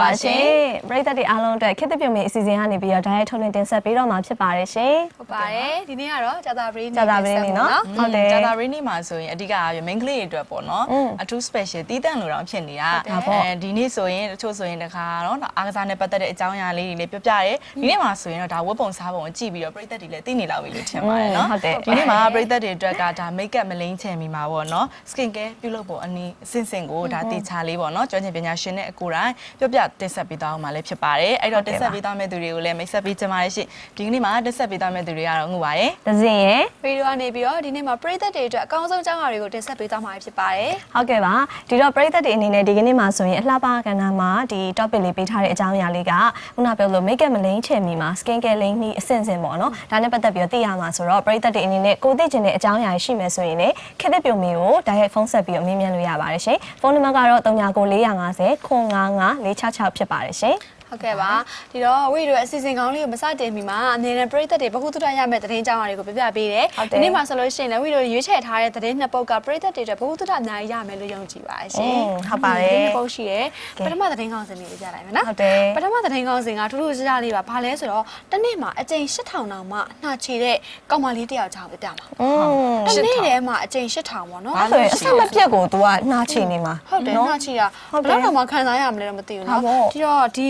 ပါရှင်ပရိသတ်တွေအားလုံးအတွက်ခေတ်သစ်ပြုံးမီအစီအစဉ်ကနေပြီးတော့ direct ထုတ်လွှင့်တင်ဆက်ပေးတော့မှာဖြစ်ပါတယ်ရှင်ဟုတ်ပါတယ်ဒီနေ့ကတော့ဂျာတာဘရီးကြာတာပရင်းနေနော်ဟုတ်တယ်ဂျာတာရီနီမှာဆိုရင်အဓိကက main ကလေးတွေအတွက်ပေါ့နော်อืมအထူး special တီးတန့်လို့တော့ဖြစ်နေတာဒါပေါ့အဲဒီနေ့ဆိုရင်တချို့ဆိုရင်တခါတော့အားကစားနဲ့ပတ်သက်တဲ့အကြောင်းအရာလေးတွေလည်းပြောပြရဲဒီနေ့မှာဆိုရင်တော့ဒါဝတ်ပုံစားပုံကိုကြည့်ပြီးတော့ပြည်သက်တွေလည်းသိနေလောက်ပြီလို့ထင်ပါတယ်နော်ဟုတ်တယ်ဒီနေ့မှာပြည်သက်တွေအတွက်ကဒါ make up မလိမ့်ချင်မိမှာပေါ့နော် skin care ပြုလုပ်ဖို့အနည်းအစင်စင်ကိုဒါတေချာလေးပေါ့နော်ကျွမ်းကျင်ပညာရှင်နဲ့အကိုယ်တိုင်ပြောပြတင်ဆက်ပေးသွားအောင်မှာလည်းဖြစ်ပါတယ်အဲ့တော့တင်ဆက်ပေးသွားမယ့်သူတွေကိုလည်းမိတ်ဆက်ပေးချင်ပါတယ်ရှင်ဒီကနေ့မှာတင်ဆက်ပေးသွားမယ့်သူတွေကတော့ငုပါရဲ့ဒဇင်ရဲ့ဗီဒီယိုကနေပြီးတော့ဒီနေ့မှာပရိသတ်တွေအတွက်အကောင်းဆုံးအကြောင်းအရာတွေကိုတင်ဆက်ပေးသွားမှာဖြစ်ပါတယ်ဟုတ်ကဲ့ပါဒီတော့ပရိသတ်တွေအနေနဲ့ဒီကနေ့မှာဆိုရင်အလှပကဏ္ဍမှာဒီ topic လေးပေးထားတဲ့အကြောင်းအရာလေးကခုနပြောလို့ make up မလိမ့်ချင်မီမှာ skin care လိမ့်နှီးအဆင့်ဆင့်ပေါ့နော်ဒါနဲ့ပတ်သက်ပြီးတော့သိရမှာဆိုတော့ပရိသတ်တွေအနေနဲ့ကိုသိချင်တဲ့အကြောင်းအရာရှိမယ်ဆိုရင်လည်းခေတ်သစ်ပြုံမီကို direct ဖုန်းဆက်ပြီးတော့မြင်မြန်လို့ရပါတယ်ရှင်ဖုန်းနံပါတ်ကတော့399450 466ဖြစ်ပါတယ်ရှင် ဟုတ်ကဲ့ပါဒီတော့ဝိတို့အစီအစဉ်ကောင်းလေးကိုမစတင်မီမှာအနေနဲ့ပရိသတ်တွေဘ ഹു တုဒရရမယ့်သတင်းကြောင်းတွေကိုပြပြပေးတယ်ဒီနေ့မှာဆိုလို့ရှိရင်လည်းဝိတို့ရွေးချယ်ထားတဲ့သတင်းနှစ်ပုဒ်ကပရိသတ်တွေအတွက်ဘ ഹു တုဒအများကြီးရမယ်လို့ယုံကြည်ပါတယ်ရှင်ဟုတ်ပါတယ်ဒီနှစ်ပုဒ်ရှိတယ်ပထမသတင်းကောင်းစဉ်လေးပြကြလိုက်မယ်နော်ဟုတ်တယ်ပထမသတင်းကောင်းစဉ်ကထူးထူးခြားခြားလေးပါဘာလဲဆိုတော့တနေ့မှာအကြိမ်8000တောင်မှနှာချေတဲ့ကောင်မလေးတယောက်ချောင်းပြပြမှာဟုတ်တနေ့ထဲမှာအကြိမ်8000ပေါ့နော်အဲ့ဆိုရင်အဆက်မပြတ်ကို तू ကနှာချေနေမှာဟုတ်တယ်နှာချေရဘယ်တော့မှခံစားရမလဲတော့မသိဘူးနော်ဒီတော့ဒီ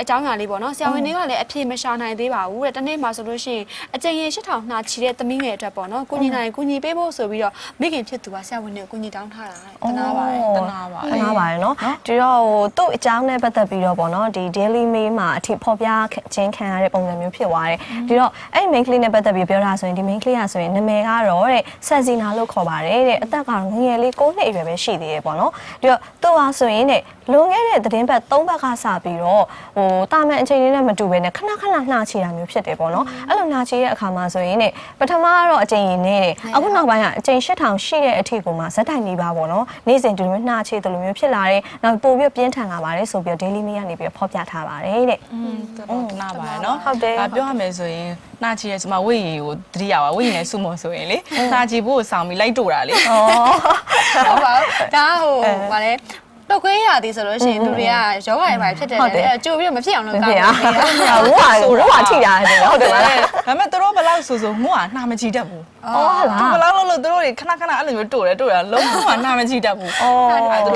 အကြောင်းအရာလေးပေါ့နော်ဆရာဝန်တွေကလည်းအဖြေမရှာနိုင်သေးပါဘူးတဲ့တစ်နေ့မှာဆိုလို့ရှိရင်အကြိမ်ရေ8000နှာချီတဲ့သမီးငယ်အတွက်ပေါ့နော်ကိုညီနိုင်ကိုညီပေးဖို့ဆိုပြီးတော့မိခင်ဖြစ်သူကဆရာဝန်တွေကိုညီတောင်းထားတာတဲ့တနာပါတယ်တနာပါတနာပါတယ်နော်ဒီတော့ဟိုသူ့အကြောင်းနဲ့ပတ်သက်ပြီးတော့ပေါ့နော်ဒီ daily mail မှာအထင်ဖော်ပြခြင်းခံရတဲ့ပုံစံမျိုးဖြစ်သွားတယ်ဒီတော့အဲ့ဒီ main ကလေးနဲ့ပတ်သက်ပြီးပြောတာဆိုရင်ဒီ main ကလေးကဆိုရင်နာမည်ကတော့တဲ့ဆန်စီနာလို့ခေါ်ပါတယ်တဲ့အသက်ကတော့ငယ်ငယ်လေး9နှစ်အရွယ်ပဲရှိသေးတယ်ပေါ့နော်ဒီတော့သူ့ဟာဆိုရင်တဲ့လွန်ခဲ့တဲ့သတင်းပတ်3ဘက်ကစပြီးတော့ဟိုတာမန်အချိန်လေးနဲ့မတူဘဲနဲ့ခဏခဏနှာချီတာမျိုးဖြစ်တယ်ပေါ့နော်အဲ့လိုနှာချီတဲ့အခါမှာဆိုရင်တဲ့ပထမကတော့အချိန်ရင်းနေတယ်အခုနောက်ပိုင်းကအချိန်8000ရှိတဲ့အထိကိုမှဇက်တိုင်နေပါပေါ့နော်နေ့စဉ်ဒီလိုမျိုးနှာချီတယ်လို့မျိုးဖြစ်လာတယ်နောက်ပို့ပြီးပြင်းထန်လာပါတယ်ဆိုပြီးတော့ daily mail ကနေပြီးတော့ဖော်ပြထားပါတယ်တဲ့อืมတော်တနာပါတယ်နော်ဟုတ်တယ်ဒါပြောရမယ်ဆိုရင်နှာချီရဲဆိုမှဝိရီကိုတတိယပါဝိရီနဲ့စုမဆိုရင်လေနှာချီဖို့ကိုစောင်းပြီးလိုက်တို့တာလေဩဟုတ်ပါဘူးဒါဟိုဗာလဲ တော့ခွေးရသည်ဆိုလို့ရှိရင်လူတွေကယောဂတွေပါဖြစ်တယ်ဟုတ်တယ်အဲ့ကြိုပြီးတော့မဖြစ်အောင်မလုပ်ကောဖြစ်င်းအောင်တယ်ဝါဝါထိတာတယ်ဟုတ်တယ်မလားဒါပေမဲ့သူတို့ဘယ်လောက်ဆိုဆိုငုကနှာမချီတတ်ဘူးဩဟုတ်လားဘယ်လောက်လို့လို့သူတို့တွေခဏခဏအဲ့လိုမျိုးတို့တယ်တို့တယ်လုံးဝနှာမချီတတ်ဘူးဩ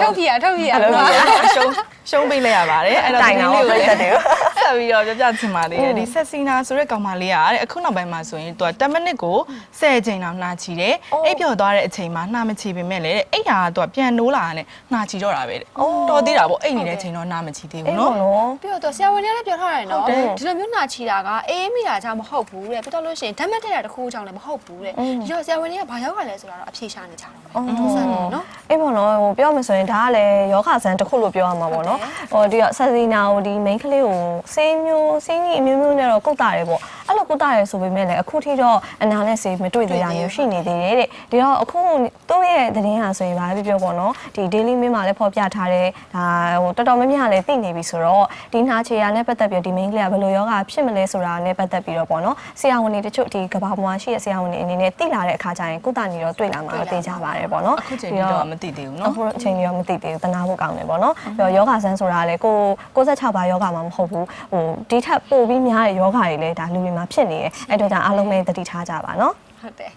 ထုတ်ပြရထုတ်ပြရဟုတ်ပါဘူးရှုံးရှုံးပေးလိုက်ရပါတယ်အဲ့တော့တိုင်တာပေါ့လေးပြတ်တယ် ဆက်ပြီးတော့ပြောပြချင်ပါသေးတယ်ဒီဆက်စီနာဆိုတဲ့ကောင်မလေးကတဲ့အခုနောက်ပိုင်းမှာဆိုရင်သူက10မိနစ်ကို10ချိန်လောက်နှာချီတယ်အိပ်ပျော်သွားတဲ့အချိန်မှာနှာမချီပေမဲ့လေတဲ့အိပ်ရာကသူကပြန်နိုးလာတယ်နှာချီတော့တာပဲတဲ့တော်သေးတာပေါ့အိပ်နေတဲ့အချိန်တော့နှာမချီသေးအေးဘူးပေါ့နော်နော်ပြီးတော့ဆရာဝန်တွေကလည်းပြောထားတယ်နော်ဟုတ်တယ်ဒီလိုမျိုးနှာချီတာကအေးမိတာကြောင့်မဟုတ်ဘူးတဲ့ပြီးတော့လို့ရှိရင်ဓာတ်မက်ထက်တာတစ်ခုကြောင့်လည်းမဟုတ်ဘူးတဲ့ဒီတော့ဆရာဝန်တွေကဘာရောက်ရလဲဆိုတာတော့အဖြေရှာနေကြတာပဲဟုတ်ဆန်တယ်နော် အေးပေါ့နော်ဟိုပြောမှဆိုရင်ဒါကလည်းယောဂဆန်တစ်ခုလို့ပြောရမှာပေါ့နော်ဟိုဒီတော့ဆက်စီနာကိုဒီ main ကလေးကိုစိမ်းမျိုးစိမ်းကြီးအမျိုးမျိုးနဲ့တော့ကုတ်တာတယ်ပေါ့အဲ့လိုကုတ်တာတယ်ဆိုပေမဲ့လည်းအခုထိတော့အနာနဲ့ဆေးမတွေ့သေးတာမျိုးရှိနေသေးတယ်တဲ့ဒီတော့အခုသူ့ရဲ့သတင်းဟာဆိုရင်ဗာပြောပြောပေါ့နော်ဒီ daily mail မှာလည်းဖော်ပြထားတယ်ဒါဟိုတော်တော်များများလည်းသိနေပြီဆိုတော့ဒီနှာချေရနဲ့ပတ်သက်ပြီးဒီ main ကလေးကဘယ်လိုယောဂဖြစ်မလဲဆိုတာနဲ့ပတ်သက်ပြီးတော့ပေါ့နော်ဆရာဝန်တွေတချို့ဒီကဘာပေါ်မှာရှိတဲ့ဆရာဝန်တွေအနေနဲ့သိလာတဲ့အခါကျရင်ကုသနေတော့တွေ့လာမှာတော့သိကြပါတယ်ပေါ့နော်အခုချိန်ကြီးတော့မသိသေးဘူးနော်အခုအချိန်ကြီးတော့မသိသေးဘူးတနာဖို့ကောင်းတယ်ပေါ့နော်ပြီးတော့ယောဂဆန်းဆိုတာလည်းကို66ပါယောဂမှာမဟုတ်ဘူးဟိုဒီထက်ပိုပြီးများတဲ့ယောဂတွေလည်းဒါလူတွေမှာဖြစ်နေတယ်အဲ့တော့ဒါအားလုံးပဲသတိထားကြပါနော် ဟုတ်တယ်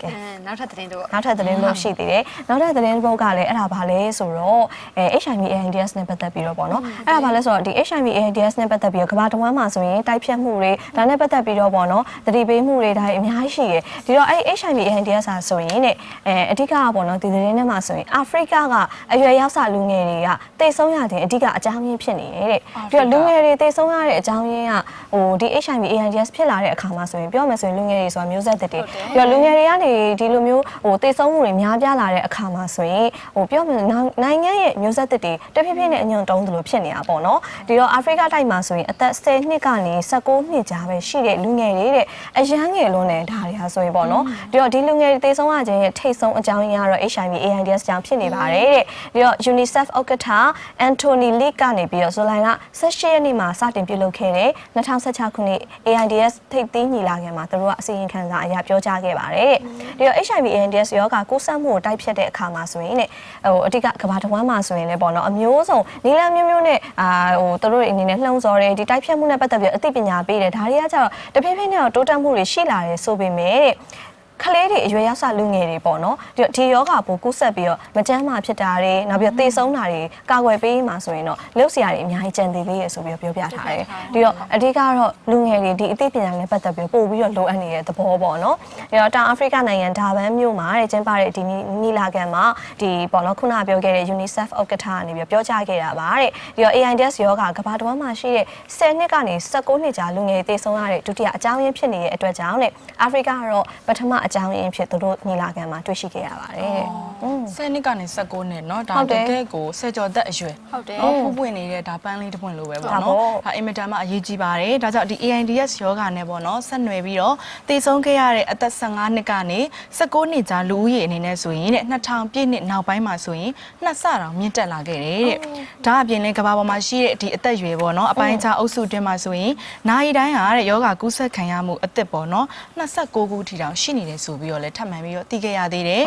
ကဲအဲနောက်ထပ်သတင်းတို့နောက်ထပ်သတင်းလို့ရှိသေးတယ်နောက်ထပ်သတင်းတစ်ပုဒ်ကလည်းအဲ့ဒါဘာလဲဆိုတော့အဲ HIV AIDS နဲ့ပတ်သက်ပြီးတော့ပေါ့နော်အဲ့ဒါဘာလဲဆိုတော့ဒီ HIV AIDS နဲ့ပတ်သက်ပြီးတော့ကမ္ဘာတစ်ဝန်းမှာဆိုရင်တိုက်ဖြတ်မှုတွေဒါနဲ့ပတ်သက်ပြီးတော့ပေါ့နော်သတိပေးမှုတွေဒါအများကြီးရှိတယ်ဒီတော့အဲ့ HIV AIDS ဟာဆိုရင်တဲ့အဲအဓိကကပေါ့နော်ဒီသတင်းထဲမှာဆိုရင်အာဖရိကကအရွယ်ရောက်စလူငယ်တွေကတိတ်ဆုံးရတဲ့အဓိကအကြောင်းရင်းဖြစ်နေတယ်တဲ့ဒီတော့လူငယ်တွေတိတ်ဆုံးရတဲ့အကြောင်းရင်းကဟိုဒီ HIV AIDS ဖြစ်လာတဲ့အခါမှာဆိုရင်ပြောမယ်ဆိုရင်လူငယ်တွေဆိုတာမျိုးဆက်သစ်တွေပြီးတော့လူငယ်တွေကနေဒီလိုမျိုးဟိုတိတ်ဆုံးမှုတွေများပြားလာတဲ့အခါမှာဆိုရင်ဟိုပြောမယ်ဆိုရင်နိုင်ငံရဲ့မျိုးဆက်သစ်တွေတဖြည်းဖြည်းနဲ့အညွန့်တုံးသလိုဖြစ်နေတာပေါ့နော်ဒီတော့အာဖရိကတိုက်မှာဆိုရင်အသက်10နှစ်ကနေ19နှစ်ကြားပဲရှိတဲ့လူငယ်တွေတဲ့အရန်ငယ်လုံးနဲ့ဒါတွေဟာဆိုရင်ပေါ့နော်ဒီတော့ဒီလူငယ်တွေတိတ်ဆုံးရခြင်းရဲ့ထိတ်ဆုံးအကြောင်းရင်းကတော့ HIV AIDS ကြောင့်ဖြစ်နေပါတယ်တဲ့ဒီတော့ UNICEF ဥက္ကဋ္ဌ Anthony Leak ကနေပြီးတော့ဇူလိုင်လ18ရက်နေ့မှာစတင်ပြုလုပ်ခဲ့တဲ့2016ခုနှစ် AIDS ထိပ်သီးညီလာခံမှာသူတို့ကအစီရင်ခံစာအရပြောကြခဲ့ပါတယ်။ဒီတော့ HIV AIDS ရောဂါကူးစက်မှုကိုတိုက်ဖျက်တဲ့အခါမှာဆိုရင်ねဟိုအတိကကဘာတဝမ်းမှာဆိုရင်လည်းပေါ့နော်အမျိုးစုံနီလန်းမျိုးမျိုးနဲ့အာဟိုသူတို့တွေအနေနဲ့လှုံ့ဆော်တယ်ဒီတိုက်ဖျက်မှုနဲ့ပတ်သက်ပြီးအသိပညာပေးတယ်ဒါတွေကကြတော့တဖြည်းဖြည်းနဲ့တော့တိုးတက်မှုတွေရှိလာတယ်ဆိုပေမဲ့ တဲ့ကလေးတွေအရွယ်ရောက်စလူငယ်တွေပေါ့နော်ဒီဒီယောဂပိုကူးဆက်ပြီးတော့မကျန်းမာဖြစ်တာတွေနောက်ပြီးတော့သေဆုံးတာတွေကာကွယ်ပေးမှာဆိုရင်တော့လှုပ်ရှားတွေအများကြီးကြံသေးသေးရဆိုပြီးတော့ပြောပြထားတယ်ဒီတော့အဓိကတော့လူငယ်တွေဒီအသိပညာနဲ့ပတ်သက်ပြီးပို့ပြီးတော့လိုအပ်နေတဲ့သဘောပေါ့နော်ဒီတော့တောင်အာဖရိကနိုင်ငံဒါဗန်မြို့မှာတဲ့ကျင်းပတဲ့ဒီနီလာကန်မှာဒီပေါ့နော်ခုနပြောခဲ့တဲ့ UNICEF ဥက္ကဋ္ဌကနေပြီးပြောကြားခဲ့တာပါတဲ့ဒီတော့ AIDS ယောဂကဘာတစ်ဝမ်းမှာရှိတဲ့10နှစ်ကနေ19နှစ်ကြာလူငယ်တွေသေဆုံးရတဲ့ဒုတိယအကြောင်းရင်းဖြစ်နေတဲ့အတွက်ကြောင့်တဲ့အာဖရိကကတော့ပထမအကြောင်းရင်းဖြစ်သူတို့ညီလာခံမှာတွေ့ရှိခဲ့ရပါတယ်။ ဆယ်နှစ်ကနေ16နှစ်เนาะဒါ ဟုတ်တယ် တကယ်ကိုဆယ်ကျော်သက်အရွယ် ဟုတ်တယ် เนาะဖူးပွင့်နေတဲ့ဒါပန်းလေးတစ်ပွင့်လိုပဲပေါ့ ဒါ เนาะ ပေါ့ ဒါအင်မတန်မှအရေးကြီးပါတယ်ဒါကြောင့်ဒီ AIDS ယောဂနဲ့ပေါ့เนาะဆက်နွယ်ပြီးတော့တည်ဆုံးခဲ့ရတဲ့အသက်15နှစ်ကနေ16နှစ်ကြာလူဦးရေအနေနဲ့ဆိုရင်တဲ့2000ပြည့်နှစ်နောက်ပိုင်းမှာဆိုရင်နှစ်ဆတောင်မြင့်တက်လာခဲ့တယ်တဲ့ဒါအပြင်လည်းကမ္ဘာပေါ်မှာရှိတဲ့ဒီအသက်အရွယ်ပေါ့เนาะအပိုင်းခြားအုပ်စုအတွင်းမှာဆိုရင်နိုင်တိုင်းဟာတဲ့ယောဂကူးစက်ခံရမှုအသက်ပေါ့เนาะ29ခုထိတောင်ရှိနေတ ဲ့တယ်ဆိုပြီးတော့လည်းထပ်မံပြီးတော့တည်ခဲ့ရသေးတယ်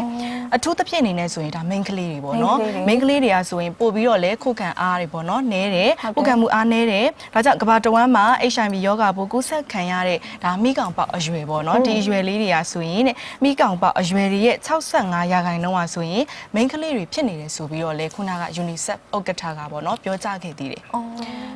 အထူးသဖြင့်အနေနဲ့ဆိုရင်ဒါ main ကလေးတွေပေါ့နော် main ကလေးတွေကဆိုရင်ပို့ပြီးတော့လည်းခုခံအားတွေပေါ့နော်နဲတယ်ခုခံမှုအားနဲတယ်ဒါကြောင့်ကဘာတဝမ်းမှာ HIV ယောဂါပိုးကူးစက်ခံရတဲ့ဒါမိကောင်ပေါက်အရွယ်ပေါ့နော်ဒီအရွယ်လေးတွေကဆိုရင်တဲ့မိကောင်ပေါက်အရွယ်တွေရဲ့65ရာခိုင်နှုန်းကဆိုရင် main ကလေးတွေဖြစ်နေတယ်ဆိုပြီးတော့လည်းခုနက UNICEF ဥက္ကဋ္ဌကပေါ့နော်ပြောကြားခဲ့သေးတယ်။အော်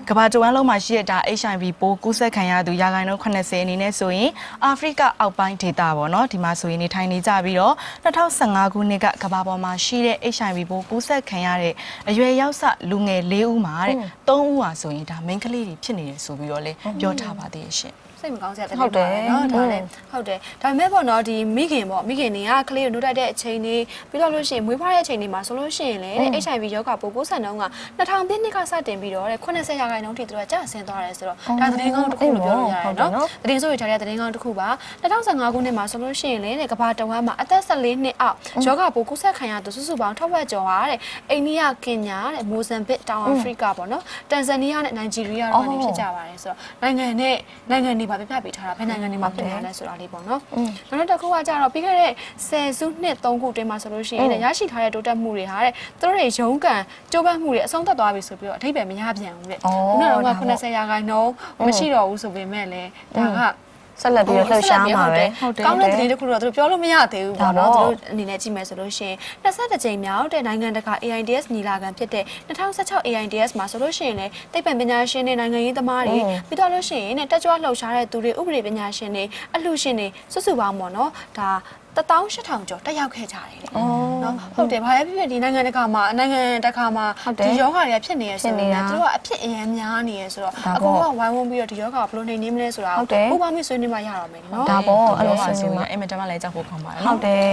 ကဘာတဝမ်းလုံးမှာရှိတဲ့ဒါ HIV ပိုးကူးစက်ခံရသူရာခိုင်နှုန်း80အနေနဲ့ဆိုရင်အာဖရိကအောက်ပိုင်းဒေသပေါ့နော်ဒီမှာဆိုရင်နေထိုင်နေကြပြီးတော့2015ခုနှစ်ကကမ္ဘာပေါ်မှာရှိတဲ့ HIV ပိုးကူးစက်ခံရတဲ့အရွယ်ရောက်စလူငယ်၄ဦးမှာတဲ့၃ဦးဟာဆိုရင်ဒါ main ကလေးတွေဖြစ်နေတယ်ဆိုပြီးတော့လည်းပြောထားပါသေးရဲ့ရှင် စိတ်မကောင်းစရာတဟုတ်တယ်နော်ဒါဟုတ်လည်းဟုတ်တယ်ဒါပေမဲ့ပေါ့နော်ဒီမိခင်ပေါ့မိခင်တွေကကလေးကိုနှုတ်တက်တဲ့အချိန်တွေပြီးတော့လို့ရှိရင်မွေးဖွားတဲ့အချိန်တွေမှာဆိုလို့ရှိရင်လေတဲ့ HIV ရောဂါပိုးပိုးဆန်နှုန်းက2000ပြည့်နှစ်ကစတင်ပြီးတော့တဲ့80ရာခိုင်နှုန်းထိသူကကျဆင်းသွားတယ်ဆိုတော့ဒါသတင်းကောင်းတစ်ခုလို့ပြောလို့ရတယ်နော်သတင်းဆိုရထားတဲ့သတင်းကောင်းတစ်ခုပါ2015ခုနှစ်မှာဆိုလို့ရှိရင်လေတဲ့ကမ္ဘာတဝမ်းမှာအသက်14နှစ်အောက်ယောဂပိုးကူးစက်ခံရသူစုစုပေါင်းထောက်ဝက်ကျော်ဟာတဲ့အိန္ဒိယကင်ညာတဲ့မိုဇမ်ဘစ်တောင်အာဖရိကပေါ့နော်တန်ဇန်နီးယားနဲ့နိုင်ဂျီးရီးယားတို့ကနေဖြစ်ကြပါတယ်ဆိုတော့နိုင်ငံနဲ့နိုင်ငံတွေပါပြပြပေးထားတာဘယ်နိုင်ငံတွေမှာဖြစ်နေလဲဆိုတာလေးပေါ့နော်နောက်တစ်ခုကကြတော့ပြီးခဲ့တဲ့10စုနှစ်3ခုအတွင်းမှာဆိုလို့ရှိရင်တဲ့ရရှိထားတဲ့တိုးတက်မှုတွေဟာတဲ့သူတို့တွေရုန်းကန်ကြိုးပမ်းမှုတွေအဆုံးသတ်သွားပြီဆိုပြီးတော့အထိပ္ပယ်မရပြန်ဘူးတဲ့အော်ခုနဒါကပေါ့80ရာခိုင်နှုန်းမရှိတော့ဘူးဆိုပေမဲ့လည်းဒါက ဆက်လက်ပြီးတော့လှုပ်ရှားမှာပဲဟုတ်တယ်ကောင်းတဲ့သတင်းတစ်ခုတော့သူတို့ပြောလို့မရသေးဘူးပေါ့နော်ဒါသူပေါ့တို့အနေနဲ့ကြည့်မယ်ဆိုလို့ရှိရင်22ကြိမ်မြောက်တဲ့နိုင်ငံတကာ AIDS ညီလာခံဖြစ်တဲ့2016 AIDS မှာဆိုလို့ရှိရင်လည်းသိပ္ပံပညာရှင်တွေနိုင်ငံရေးသမားတွေပြီးတော့လို့ရှိရင်ねတက်ကြွလှုပ်ရှားတဲ့သူတွေဥပဒေပညာရှင်တွေအလှရှင်တွေစုစုပေါင်းပေါ့နော်ဒါ 18000ကျော်တက်ရောက်ခဲ့ကြတယ်တဲ့နော်ဟုတ်တယ်ဘာပဲဖြစ်ဖြစ်ဒီနိုင်ငံတကာမှာနိုင်ငံတကာမှာဟုတ်တယ်ဒီယောဂတွေကဖြစ်နေရဆိုဖြစ်ရင်နေတာသူတို့ကအဖြစ်အရန်များနေရဆိုတော့ဒါအပေါ့ကုန်လုံးကဝိုင်းဝန်းပြီးတော့ဒီယောဂကဘယ်လိုနေနေမလဲဆိုတာဟုတ်တယ်ပူပေါင်းပြီးဆွေးနွေးမှရတော့မယ်နော်ဒါပေါ့အဲ့အဲ့လိုလိုဆိုဆိုရင်ရင်အင်မတန်မှလည်းကြောက်ဖို့ကောင်းပါတယ်ဟုနော်တ်တယ်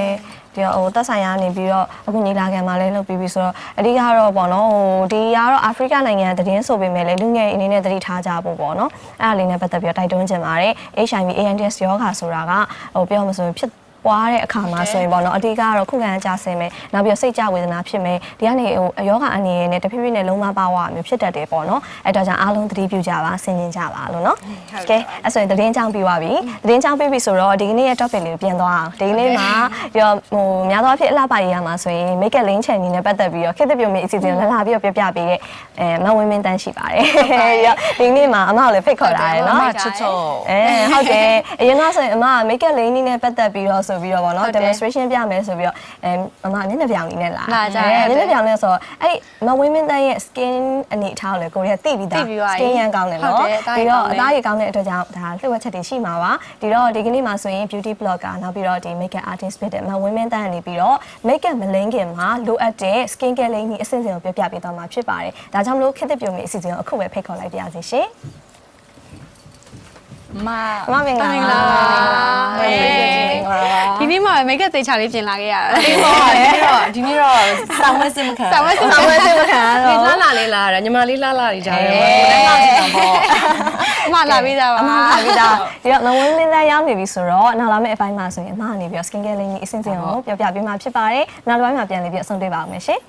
ဒီတော့ဟိုတက်ဆိုင်ရနေပြီးတော့အခုညီလာခံမှာလည်းလုပ်ပြီးပြီဆိုတော့အဓိကတော့ပေါ့နော်ဟိုဒီကတော့အာဖရိကနိုင်ငံသတင်းဆိုပေမဲ့လည်းလူငယ်အနေနဲ့သတိထားကြဖို့ပေါ့နော်အဲ့ဒါလေးနဲ့ပတ်သက်ပြီးတော့တိုက်တွန်းချင်ပါတယ် HIV AIDS ရောဂါဆိုတာကဟိုပြောမှဆိုရင်ဖြစ် ပွားတဲ့အခါမှာဆိုရင်ပေါ့နော်အဓိကကတော့ခုခံကြဆင်းမယ်နောက်ပြီးတော့စိတ်ကြဝေဒနာဖြစ်မယ်ဒီကနေဟိုယောဂအနေနဲ့တဖြည်းဖြည်းနဲ့လုံးဝပါဝါမျိုးဖြစ်တတ်တယ်ပေါ့နော်အဲ့တော့ကြောင့်အားလုံးသတိပြုကြပါဆင်ခြင်ကြပါလို့နော်ကဲအဲ့ဆိုရင်သတင်းချောင်းပြီးသွားပြီသတင်းချောင်းပြီးပြီဆိုတော့ဒီကနေ့ရဲ့ topic လေးကိုပြန်သွားအောင်ဒီကနေ့မှာရောဟိုများသောအားဖြင့်အလှပရေးရမှာဆိုရင် make up link chain နဲ့ပတ်သက်ပြီးတော့ခေတ်သစ်ပြုံးမြေအစီအစဉ်ကိုလာလာပြီးတော့ပြပြပေးတဲ့အဲမဝင်းမင်းတန်းရှိပါတယ်ရောဒီကနေ့မှာအမကိုလည်းဖိတ်ခေါ်လာတယ်နော်အမချစ်ချောအဲဟုတ်တယ်အရင်ကဆိုရင်အမက make up lane နဲ့ပတ်သက်ပြီးတော့ဆိုပြီးတော့ဗောနော် demonstration ပြမယ်ဆိုပြီးတော့အဲအမမျက်နှာပြောင်လေးနဲ့လာလာကြတယ်အဲမျက်နှာပြောင်လေးဆိုတော့အဲ့မဝင်းမင်းတန်းရဲ့ skin အနေအထားကိုလည်းကိုရီးယားသိပြီးသားသိပြီးသွားပြီ skin ရန်ကောင်းတယ်ဟုတ်နော်တယ်အသားရည်ပြီးတော့ကောအင်းတယ်သားရည်ကောင်းတဲ့အတွက်ကြောင့်ဒါလှုပ်ဝက်ချက်တွေရှိမှာပါဒီတော့ဒီကနေ့မှာဆိုရင် beauty blogger နောက်ပြီးတော့ဒီ make up artist ဖြစ်တဲ့မဝင်းမင်းတန်းကနေပြီးတော့ make up မလင်းခင်မှာလိုအပ်တဲ့ skin care လေးကြီးအဆင့်ဆင့်ကိုပြပြပေးသွားမှာဖြစ်ပါတယ်ဒါကြောင့်မလို့ခေတ်သစ်ပြုံးမြေအစီအစဉ်ကိုအခုပဲဖိတ်ခေါ်လိုက်ပါရစေရှင် မအမမင်္ဂလာမင်္ဂလာဟေးမင်္ဂလာပါဒီနေ့မှမိတ်ကပ်သေးချာလေးပြင်လာခဲ့ရတာဒီတော့ဒီနေ့တော့ဆောင်းဝဲစင်မခံဆောင်းဝဲစင်ဆောင်းဝဲစင်မခံရဒီတော့လာလာလေးလာတာညီမလေးလာလာနေကြတယ်ကိုယ်လည်းလာကြည့်တာပေါ့အမလာပြီးသားပါအမလာပြီးသားဒီတော့မဝင်းမင်းသားရောက်နေပြီဆိုတော့နောက်လာမယ့်အပိုင်းမှာဆိုရင်အမကနေပြီးတော့ skin care လေးကြီးအဆင့်ဆင့်ကိုပြောပြပေးမှာဖြစ်ပါတယ်နောက်တစ်ပိုင်းမှာပြန်လည်ပြီးအဆုံးတွေ့ပါအောင်မယ်ရှင်